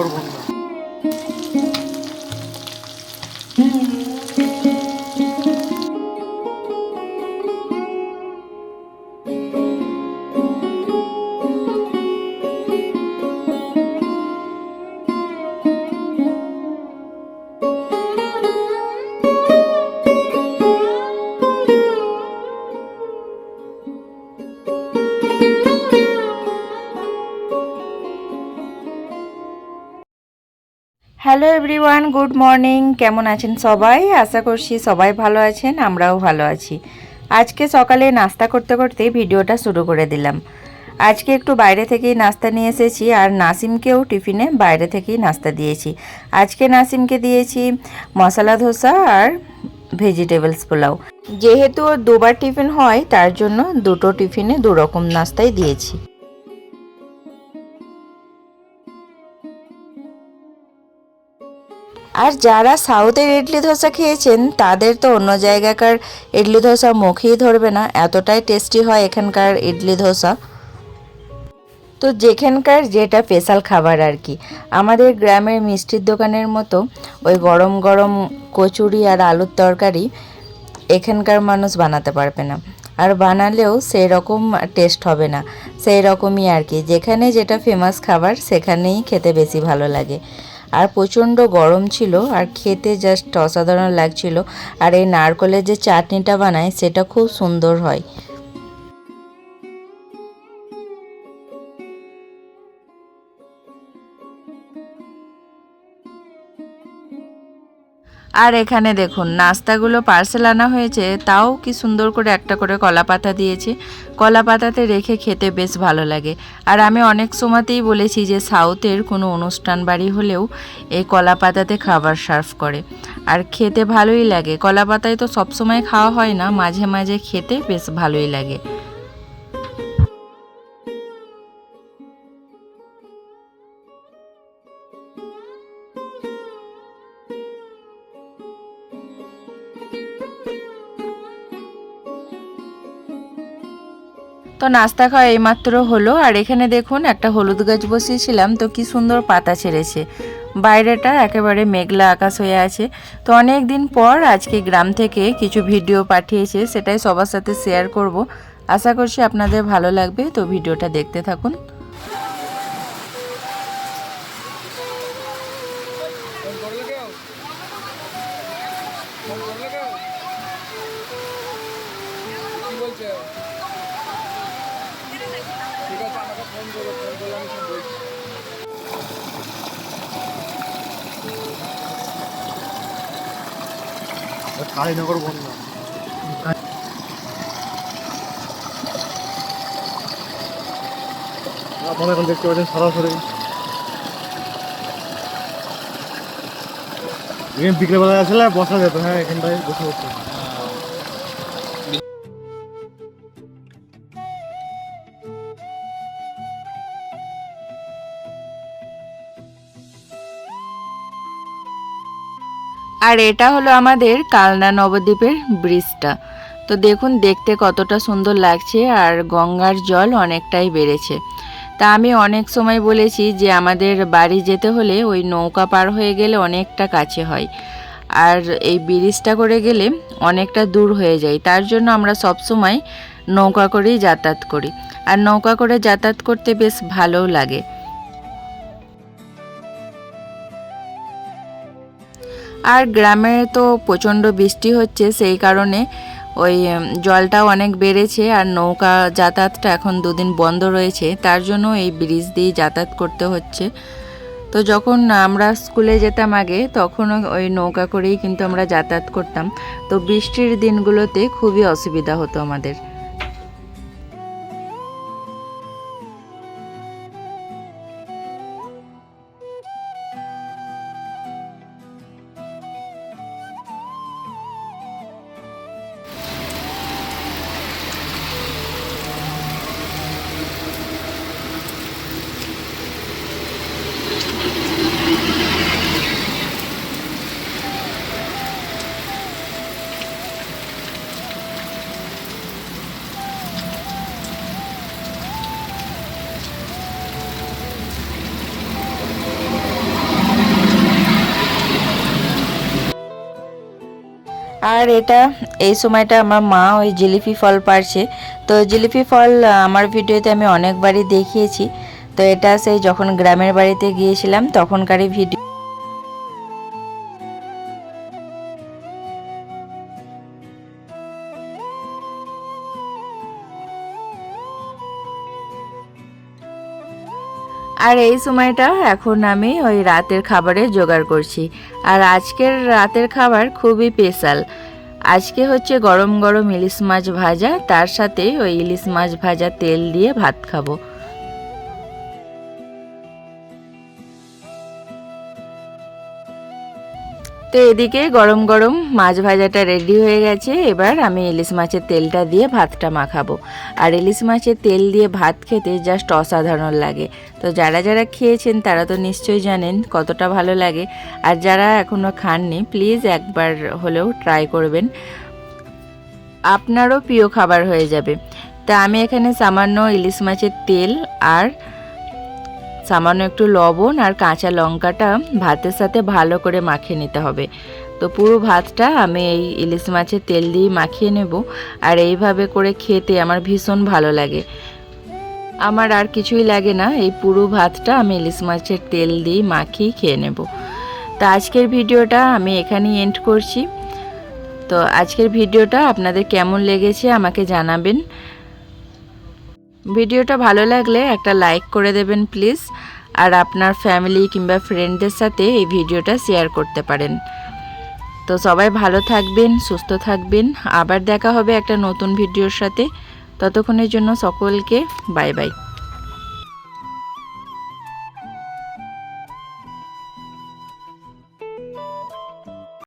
সাইনগর বন্যা hello everyone good morning কেমন আছেন সবাই? আশা করছি সবাই ভালো আছেন, আমরাও ভালো আছি। আজকে সকালে নাস্তা করতে করতে ভিডিওটা শুরু করে দিলাম। আজকে একটু বাইরে থেকেই নাস্তা নিয়ে এসেছি, আর নাসিমকেও টিফিনে বাইরে থেকেই নাস্তা দিয়েছি। আজকে নাসিমকে দিয়েছি মশলা ধোসা আর ভেজিটেবলস পোলাও। যেহেতু দুবার টিফিন হয়, তার জন্য দুটো টিফিনে দু রকম নাস্তাই দিয়েছি। আর যারা সাউথের ইডলি ধোসা খেয়েছেন, তাদের তো অন্য জায়গাকার ইডলি ধোসা মুখেই ধরবে না। এতটাই টেস্টি হয় এখানকার ইডলি ধোসা। তো যেখানকার যেটা স্পেশাল খাবার আর কি। আমাদের গ্রামের মিষ্টির দোকানের মতো ওই গরম গরম কচুরি আর আলুর তরকারি এখানকার মানুষ বানাতে পারবে না। আর বানালেও সেই রকম টেস্ট হবে না। সেই রকমই আর কি। যেখানে যেটা ফেমাস খাবার, সেখানেই খেতে বেশি ভালো লাগে। আর প্রচণ্ড গরম ছিল আর খেতে জাস্ট অসাধারণ লাগছিল। আর এই নারকলের যে চাটনিটা বানায়, সেটা খুব সুন্দর হয়। আর এখানে দেখুন, নাস্তাগুলো পার্সেল আনা হয়েছে, তাও কি সুন্দর করে একটা করে কলা পাতা দিয়েছে। কলা পাতাতে রেখে খেতে বেশ ভালো লাগে। আর আমি অনেক সময়তেই বলেছি যে, সাউথের কোনো অনুষ্ঠান বাড়ি হলেও এই কলা পাতাতে খাবার সার্ভ করে। আর খেতে ভালোই লাগে। কলা পাতায় তো সবসময় খাওয়া হয় না, মাঝে মাঝে খেতে বেশ ভালোই লাগে। তো নাস্তা খাওয়া এইমাত্র হলো। আর এখানে দেখুন, একটা হলুদ গাছ বসিয়েছিলাম। তো কি সুন্দর পাতা ছেড়েছে। বাইরেটা একেবারে মেঘলা আকাশ হয়ে আছে। তো অনেক দিন পর আজকে গ্রাম থেকে কিছু ভিডিও পাঠিয়েছে, সেটাই সবার সাথে শেয়ার করব। আশা করছি আপনাদের ভালো লাগবে। তো ভিডিওটা দেখতে থাকুন। ঠিক আছে বন্যা আপনারা এখন দেখতে পাচ্ছেন সরাসরি। এখানে বিকেলবেলায় আসলে বসা যেত হ্যাঁ এখানটায় বসে বসে। আর এটা হলো আমাদের কালনা নবদ্বীপের ব্রিজটা। তো দেখুন, দেখতে কতটা সুন্দর লাগছে আর গঙ্গার জল অনেকটাই বেড়েছে। তা আমি অনেক সময় বলেছি যে আমাদের বাড়ি যেতে হলে ওই নৌকা পার হয়ে গেলে অনেকটা কাছে হয়। আর এই ব্রিজটা করে গেলে অনেকটা দূর হয়ে যায়। তার জন্য আমরা সব সময় নৌকা করেই যাতায়াত করি। আর নৌকা করে যাতায়াত করতে বেশ ভালোও লাগে। আর গ্রামে তো প্রচণ্ড বৃষ্টি হচ্ছে, সেই কারণে ওই জলটাও অনেক বেড়েছে আর নৌকা যাতায়াতটা এখন দুদিন বন্ধ রয়েছে, তার জন্য এই ব্রিজ দিয়ে যাতায়াত করতে হচ্ছে। তো যখন আমরা স্কুলে যেতাম আগে তখন ওই নৌকা করেই কিন্তু আমরা যাতায়াত করতাম। তো বৃষ্টির দিনগুলোতে খুবই অসুবিধা হতো আমাদের। আর এটা, এই সময়টা আমার মা ওই জিলিপি ফল পারছে তো জিলিপি ফল আমার ভিডিওতে আমি অনেকবারই দেখিয়েছি। তো এটা সেই যখন গ্রামের বাড়িতে গিয়েছিলাম, তখনকারই ভিডিও। আর এই সময়টা এখন আমি ওই রাতের খাবারে জোগাড় করছি। আর আজকের রাতের খাবার খুবই স্পেশাল। আজকে হচ্ছে গরম গরম ইলিশ মাছ ভাজা, তার সাথে ওই ইলিশ মাছ ভাজা তেল দিয়ে ভাত খাব। তো এদিকে গরম গরম মাছ ভাজাটা রেডি হয়ে গেছে। এবার আমি ইলিশ মাছের তেলটা দিয়ে ভাতটা মাখাবো। আর ইলিশ মাছের তেল দিয়ে ভাত খেতে জাস্ট অসাধারণ লাগে। তো যারা যারা খেয়েছেন তারা তো নিশ্চয়ই জানেন কতটা ভালো লাগে। আর যারা এখনও খাননি প্লিজ একবার হলেও ট্রাই করবেন। আপনারও প্রিয় খাবার হয়ে যাবে। তা আমি এখানে সামান্য ইলিশ মাছের তেল আর সামান্য একটু লবণ আর কাঁচা লঙ্কাটা ভাতের সাথে ভালো করে মাখিয়ে নিতে হবে। তো পুরো ভাতটা আমি এই ইলিশ মাছের তেল দিয়ে মাখিয়ে নেব আর এইভাবে করে খেতে আমার ভীষণ ভালো লাগে। আমার আর কিছুই লাগে না, এই পুরো ভাতটা আমি ইলিশ মাছের তেল দিয়ে মাখিয়ে খেয়ে নেব। তো আজকের ভিডিওটা আমি এখানেই এন্ড করছি। তো আজকের ভিডিওটা আপনাদের কেমন লেগেছে আমাকে জানাবেন। ভিডিওটা ভালো লাগলে একটা লাইক করে দেবেন, প্লিজ। আর আপনার ফ্যামিলি কিংবা ফ্রেন্ডদের সাথে এই ভিডিওটা শেয়ার করতে পারেন। তো সবাই ভালো থাকবেন, সুস্থ থাকবেন। আবার দেখা হবে একটা নতুন ভিডিওর সাথে। ততক্ষণের জন্য সকলকে বাই বাই।